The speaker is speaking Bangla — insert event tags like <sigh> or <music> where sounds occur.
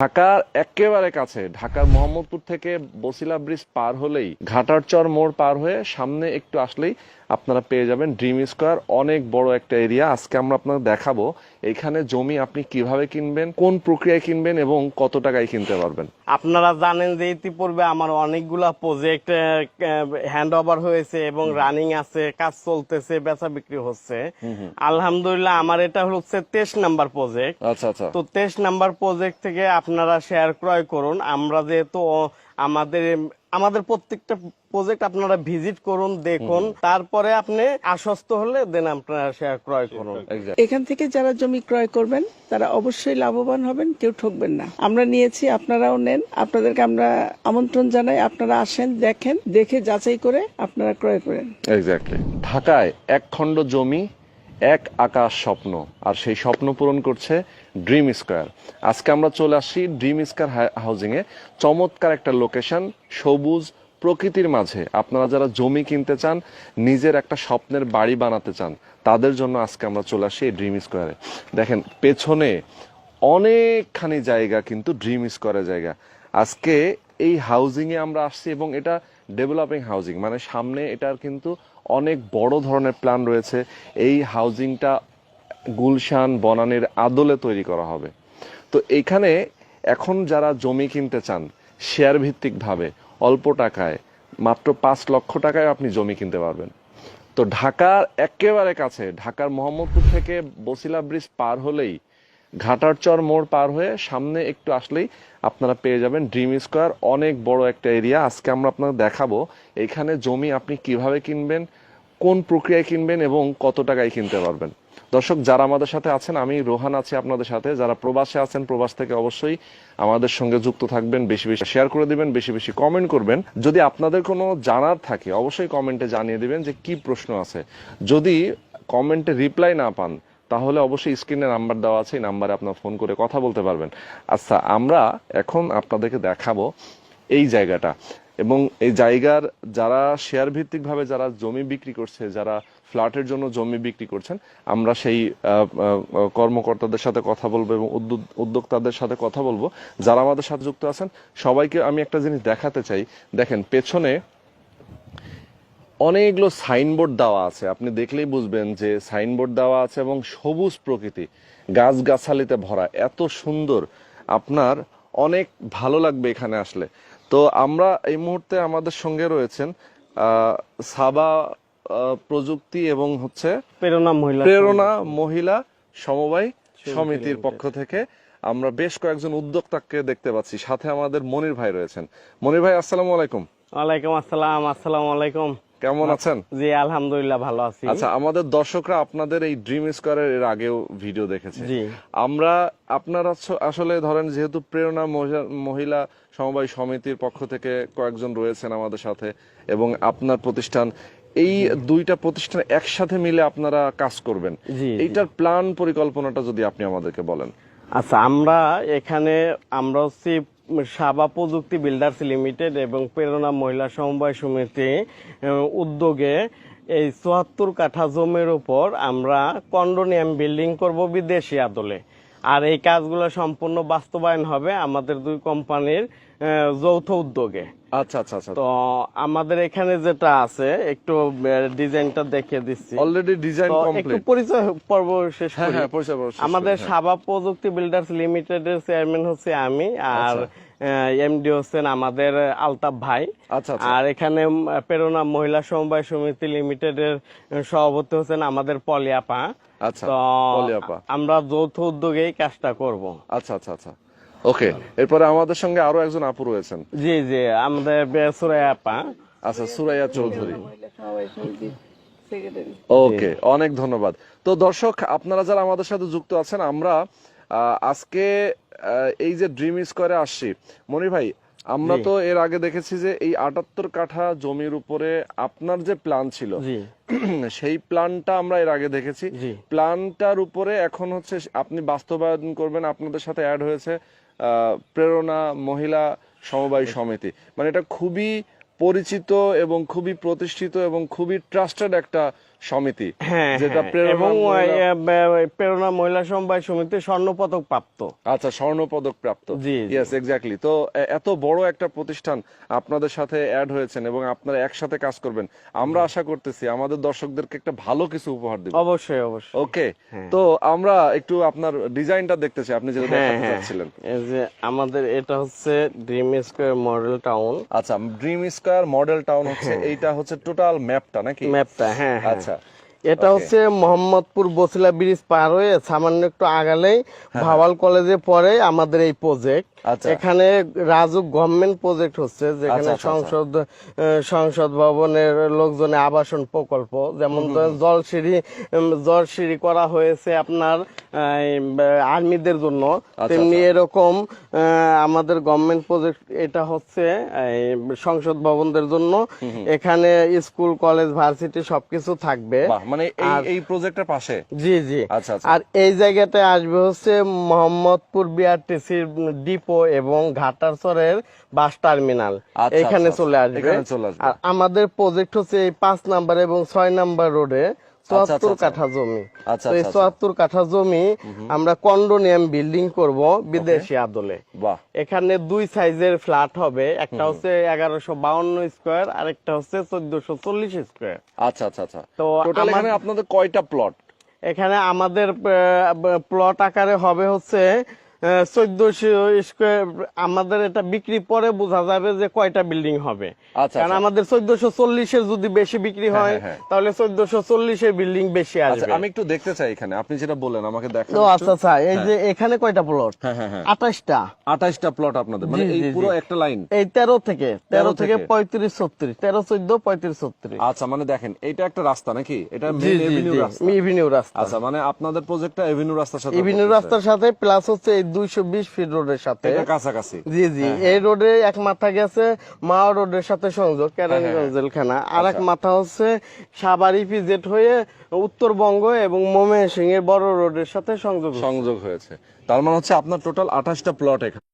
ঢাকার একেবারে কাছে, ঢাকার মোহাম্মদপুর থেকে বসিলা ব্রিজ পার হলেই ঘাটারচর মোড় পার হয়ে সামনে একটু আসলেই আপনারা পেয়ে যাবেন ড্রিম স্কোয়ার অনেক বড় একটা এরিয়া আজকে আমরা আপনাদের দেখাবো এখানে জমি আপনি কীভাবে কিনবেন কোন প্রক্রিয়ায় কিনবেন এবং কত টাকায় কিনতে পারবেন। আপনারা জানেন যে ইতিপূর্বে আমার অনেকগুলা প্রজেক্ট হ্যান্ড ওভার হয়েছে এবং রানিং আছে কাজ চলতেছে বেচা বিক্রি হচ্ছে। আলহামদুলিল্লাহ আমার এটা হচ্ছে তেইশ নাম্বার প্রজেক্ট আচ্ছা আচ্ছা। তো তেইশ নাম্বার প্রজেক্ট থেকে আপনারা শেয়ার ক্রয় করুন। আমরা যেহেতু আমাদের আমাদের প্রত্যেকটা প্রজেক্ট আপনারা ভিজিট করুন দেখুন। তারপরে আপনি আশ্বস্ত হলে দেন আপনারা শেয়ার ক্রয় করুন। এখান থেকে যারা জমি ক্রয় করবেন তারা অবশ্যই লাভবান হবেন কেউ ঠকবেন না। আমরা নিয়েছি আপনারাও নেন। আপনাদেরকে আমরা আমন্ত্রণ জানাই আপনারা আসেন দেখেন দেখে যাচাই করে আপনারা ক্রয় করেন। এক্স্যাক্টলি ঢাকায় এক খণ্ড জমি এক আকাশ স্বপ্ন, আর সেই স্বপ্ন পূরণ করছে ড্রিম স্কোয়ার আজকে আমরা চলে আসছি ড্রিম স্কোয়ার হাউজিং এ। চমৎকার একটা লোকেশন সবুজ প্রকৃতির মাঝে। আপনারা যারা জমি কিনতে চান, নিজের একটা স্বপ্নের বাড়ি বানাতে চান, তাদের জন্য আজকে আমরা চলে আসি এই ড্রিম স্কোয়ারে দেখেন, পেছনে অনেকখানি জায়গা কিন্তু ড্রিম স্কোয়ারের জায়গা। আজকে এই হাউজিং এ আমরা আসছি এবং এটা ডেভেলপিং হাউজিং মানে সামনে এটার কিন্তু অনেক বড় ধরনের প্ল্যান রয়েছে। এই হাউজিংটা গুলশান, বনানীর আদলে তৈরি করা হবে। তো এইখানে এখন যারা জমি কিনতে চান শেয়ার ভিত্তিকভাবে অল্প টাকায়, মাত্র পাঁচ লক্ষ টাকায় আপনি জমি কিনতে পারবেন। তো ঢাকার একেবারে কাছে, ঢাকার মোহাম্মদপুর থেকে বসিলা ব্রিজ পার হলেই ঘাটারচর মোড় পার হয়ে সামনে একটু আসলেই আপনারা পেয়ে যাবেন ড্রিম স্কোয়ার অনেক বড় একটা এরিয়া আজকে আমরা আপনাদের দেখাবো এখানে জমি আপনি কীভাবে কিনবেন, কোন প্রক্রিয়ায় কিনবেন এবং কত টাকায় কিনতে পারবেন। দর্শক, যারা আমাদের সাথে আছেন, আমি রোহান আছি আপনাদের সাথে। যারা প্রবাসে আছেন, প্রবাস থেকে অবশ্যই আমাদের সঙ্গে যুক্ত থাকবেন, বেশি বেশি শেয়ার করে দিবেন, বেশি বেশি কমেন্ট করবেন। যদি আপনাদের কোনো জানার থাকে, অবশ্যই কমেন্টে জানিয়ে দিবেন যে কি প্রশ্ন আছে। যদি কমেন্টে রিপ্লাই না পান তাহলে অবশ্যই স্ক্রিনে নাম্বার দেওয়া আছে, এই নাম্বারে আপনার ফোন করে কথা বলতে পারবেন। আচ্ছা আমরা এখন আপনাদেরকে দেখাবো এই জায়গাটা। এবং এই জায়গার যারা শেয়ার ভিত্তিক ভাবে যারা জমি বিক্রি করছে, যারা ফ্ল্যাটের জন্য জমি বিক্রি করছেন, আমরা সেই কর্মকর্তাদের সাথে কথা বলব এবং উদ্যোক্তাদের সাথে কথা বলব। যারা আমাদের সাথে যুক্ত আছেন, সবাইকে আমি একটা জিনিস দেখাতে চাই। দেখেন, পেছনে অনেকগুলো সাইনবোর্ড দেওয়া আছে। আপনি দেখলেই বুঝবেন যে সাইনবোর্ড দেওয়া আছে এবং সবুজ প্রকৃতি গাছগাছালিতে ভরা এত সুন্দর। আপনার অনেক ভালো লাগবে এখানে আসলে। তো আমরা এই মুহূর্তে আমাদের সঙ্গে রয়েছেন সাবা প্রযুক্তি এবং হচ্ছে প্রেরণা মহিলা প্রেরণা মহিলা সমবায় সমিতির পক্ষ থেকে আমরা বেশ কয়েকজন উদ্যোক্তাকে দেখতে পাচ্ছি। সাথে আমাদের মনির ভাই রয়েছেন। মনির ভাই আসসালামু আলাইকুম। ওয়ালাইকুম আসসালাম আসসালামু আলাইকুম। কেমন আছেন? জি আলহামদুলিল্লাহ ভালো আছি। আচ্ছা আমাদের দর্শকরা আপনাদের এই ড্রিম স্কোয়ারের এর আগেও ভিডিও দেখেছে। জি। আমরা আপনারা আসলে ধরেন যেহেতু প্রেরণা মহিলা- সমবায় সমিতির পক্ষ থেকে কয়েকজন রয়েছেন আমাদের সাথে এবং আপনার প্রতিষ্ঠান এই দুইটা প্রতিষ্ঠান একসাথে মিলে আপনারা কাজ করবেন। এইটার প্ল্যান পরিকল্পনাটা যদি আপনি আমাদেরকে বলেন। আচ্ছা আমরা এখানে আমরা হচ্ছি সাবা প্রযুক্তি বিল্ডার্স লিমিটেড এবং প্রেরণা মহিলা সমবায় সমিতি উদ্যোগে এই চুয়াত্তর কাঠা জমির উপর আমরা কন্ডোনিয়াম বিল্ডিং করব বিদেশি আদলে। আর এই কাজগুলো সম্পূর্ণ বাস্তবায়ন হবে আমাদের দুই কোম্পানির যৌথ উদ্যোগে। আচ্ছা আচ্ছা আচ্ছা। তো আমাদের এখানে যেটা আছে একটু ডিজাইনটা দেখে দিচ্ছি। অলরেডি ডিজাইন কমপ্লিট একটু পরিচয় পর্ব শেষ হ্যাঁ করি। হ্যাঁ পরিচয় পর্ব শেষ আমাদের হ্যাঁ। সাবা প্রযুক্তি বিল্ডার্স লিমিটেডের চেয়ারম্যান হচ্ছে আমি আর এমডি হচ্ছেন আমাদের আলতাফ ভাই। আচ্ছা আচ্ছা। আর এখানে প্রেরণা মহিলা সমবায় সমিতি লিমিটেডের সভাপতি হচ্ছেন আমাদের পলিয়াপা। আচ্ছা তো আমরা যৌথ উদ্যোগে এই কাজটা করব। আচ্ছা আচ্ছা আচ্ছা। ওকে এরপরে আমাদের সঙ্গে আরও একজন আপু রয়েছেন। জি জি আমাদের বেসুরাই আপা। আচ্ছা সুরাইয়া চৌধুরী। ওকে অনেক ধন্যবাদ। তো দর্শক আপনারা যারা আমাদের সাথে যুক্ত আছেন আমরা আজকে এই যে ড্রিম স্কোয়ারে আসছি। মনির ভাই আমরা তো এর আগে দেখেছি যে এই আটাত্তর কাঠা জমির উপরে আপনার যে প্ল্যান ছিল <clears throat> সেই প্ল্যানটা আমরা এর আগে দেখেছি। প্ল্যানটার উপরে এখন হচ্ছে আপনি বাস্তবায়ন করবেন আপনাদের সাথে অ্যাড হয়েছে প্রেরণা মহিলা সমবায় সমিতি। মানে এটা খুবই পরিচিত এবং খুবই প্রতিষ্ঠিত এবং খুবই ট্রাস্টেড একটা সমিতি হ্যাঁ যেটা হ্যাঁ, প্রেরণা এবং মহিলা- প্রেরণা মহিলা সমবায় সমিতি স্বর্ণ পদক প্রাপ্ত। আচ্ছা স্বর্ণ পদক প্রাপ্ত। জি। ইয়েস এক্স্যাক্টলি তো এত বড় একটা প্রতিষ্ঠান আপনাদের সাথে অ্যাড হয়েছেন এবং আপনারা একসাথে কাজ করবেন। আমরা আশা করতেছি আমাদের দর্শকদেরকে একটা ভালো কিছু উপহার দেব অবশ্যই অবশ্যই। ওকে তো আমরা একটু আপনার ডিজাইনটা দেখতে চাই। আপনি যেটা হ্যাঁ দেখাতে হ্যাঁ। চাচ্ছিলেন যে আমাদের এটা হচ্ছে ড্রিম স্কোয়ার মডেল টাউন আচ্ছা ড্রিম স্কয়ার মডেল টাউন হচ্ছে এইটা হচ্ছে টোটাল ম্যাপটা নাকি? ম্যাপটা হ্যাঁ হ্যাঁ। আচ্ছা এটা হচ্ছে মোহাম্মদপুর বসিলা ব্রিজ পার হয়ে সামান্য একটু আগালেই ভাওয়াল কলেজে পরে আমাদের এই প্রজেক্ট হ্যাঁ, আচ্ছা। এখানে রাজুক গভর্নমেন্ট প্রজেক্ট হচ্ছে যেখানে আচ্ছা, আচ্ছা, সংসদ সংসদ ভবনের লোকজনে আবাসন প্রকল্প। যেমন ধরেন জলসিঁড়ি উম, জলসিঁড়ি করা হয়েছে আপনার আর্মিদের জন্য। আচ্ছা, তেমনি এরকম আমাদের গভর্নমেন্ট প্রজেক্ট এটা হচ্ছে সংসদ ভবনদের জন্য। এখানে স্কুল কলেজ ভার্সিটি সবকিছু থাকবে। মানে এই এই প্রজেক্টের পাশে? জি জি। আচ্ছা, আচ্ছা। আর এই জায়গাতে আসবে হচ্ছে মোহাম্মদপুর বিআরটিসির ডিপো এবং ঘাটারচরের বাস টার্মিনাল। আচ্ছা, এখানে আচ্ছা, চলে আসবে। এখানে চলে আসবে। আর আমাদের প্রজেক্ট হচ্ছে এই পাঁচ নাম্বার এবং ছয় নাম্বার রোডে চুয়াত্তর আচ্ছা। কাঠা জমি। আচ্ছা, তো এই আচ্ছা, চুয়াত্তর কাঠা জমি আমরা কন্ডোনিয়াম বিল্ডিং করব বিদেশি আদলে। এখানে দুই সাইজের ফ্ল্যাট হবে একটা হচ্ছে এগারোশো বাউন্ন স্কোয়ার আর একটা হচ্ছে চোদ্দশো চল্লিশ স্কোয়ার। আচ্ছা আচ্ছা আচ্ছা। তো এখানে আপনাদের কয়টা প্লট এখানে আমাদের প্লট আকারে হবে হচ্ছে চোদ্দশো স্কোয়ার আমাদের এটা বিক্রি পরে বোঝা যাবে যে কয়টা বিল্ডিং হবে। আচ্ছা, কারণ আচ্ছা। আমাদের চোদ্দশো চল্লিশের যদি বেশি বিক্রি হয় হ্যাঁ, হ্যাঁ। তাহলে চোদ্দশো চল্লিশের বিল্ডিং বেশি আচ্ছা আসবে। আমি একটু দেখতে চাই এখানে। আপনি যেটা বললেন আমাকে দেখান তো আচ্ছা আচ্ছা। এই যে এখানে কয়টা প্লট হ্যাঁ হ্যাঁ হ্যাঁ। আঠাশটা আঠাশটা প্লট আপনাদের। মানে এই পুরো একটা লাইন এই তেরো থেকে তেরো থেকে? পঁয়ত্রিশ ছত্রিশ। তেরো চোদ্দ পঁয়ত্রিশ ছত্রিশ। আচ্ছা মানে দেখেন এটা একটা রাস্তা নাকি? এটা এভিনিউ রাস্তা। আচ্ছা মানে আপনাদের প্রজেক্টটা এভিনিউ রাস্তার সাথে করতেছে। রাস্তার সাথে প্লাস হচ্ছে এই দুইশো বিশ ফিট রোডের সাথে। কাছাকাছি। জি জি। এই রোডে এক মাথা গেছে মা রোডের সাথে সংযোগ কেরানীগঞ্জ জেলখানা আর এক মাথা হচ্ছে ইপিজেড হয়ে উত্তরবঙ্গ এবং মোমে সিং এর বড় রোডের সাথে সংযোগ সংযোগ হয়েছে। তার মানে হচ্ছে আপনার টোটাল আঠাশটা প্লট এখানে।